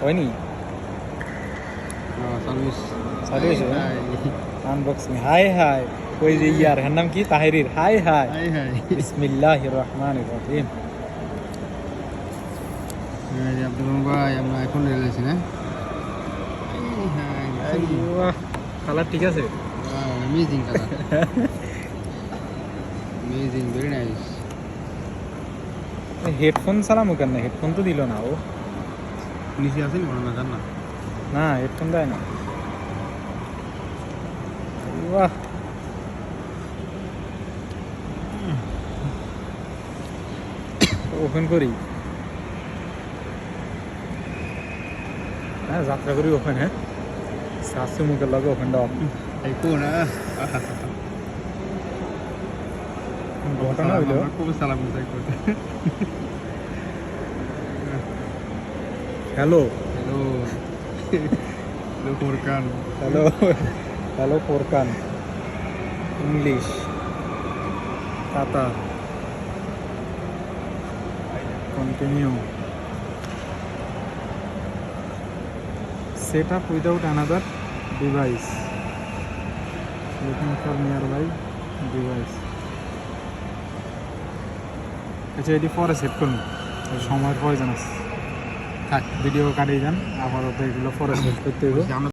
হয়নি সার্ভিস চালু হয়েছে আনবক্সিং হাই হাই ওই যে ইয়ার এর নাম কি তাহিরির হাই হাই হাই হাই বিসমিল্লাহ রহমান রহিম এই আব্দুল ভাই আমরা এখন রেলেছি না কালার ঠিক আছে amazing colour amazing very nice headphone চালামো কেন হেডফোন তো দিল না ও নিচে আছে মনে না জান না। না হেডফোন দেয় না। বাহ। ওপেন করি? হ্যাঁ যাত্রা করি ওপেন হ্যাঁ শাশু মুখের লগে ওপেন দেওয়া এই কোন ঘটনা হইল। খুব সালাম চাই করতে hello hello hello Forkan hello hello Forkan English Qatar continue set up without another device looking for nearby device আচ্ছা এটি পরে সেট করুন। সময়ের প্রয়োজন আছে। থাক ভিডিও কাটিয়ে যান আপাতত এগুলো ফরেস্ট সেট করতে হবে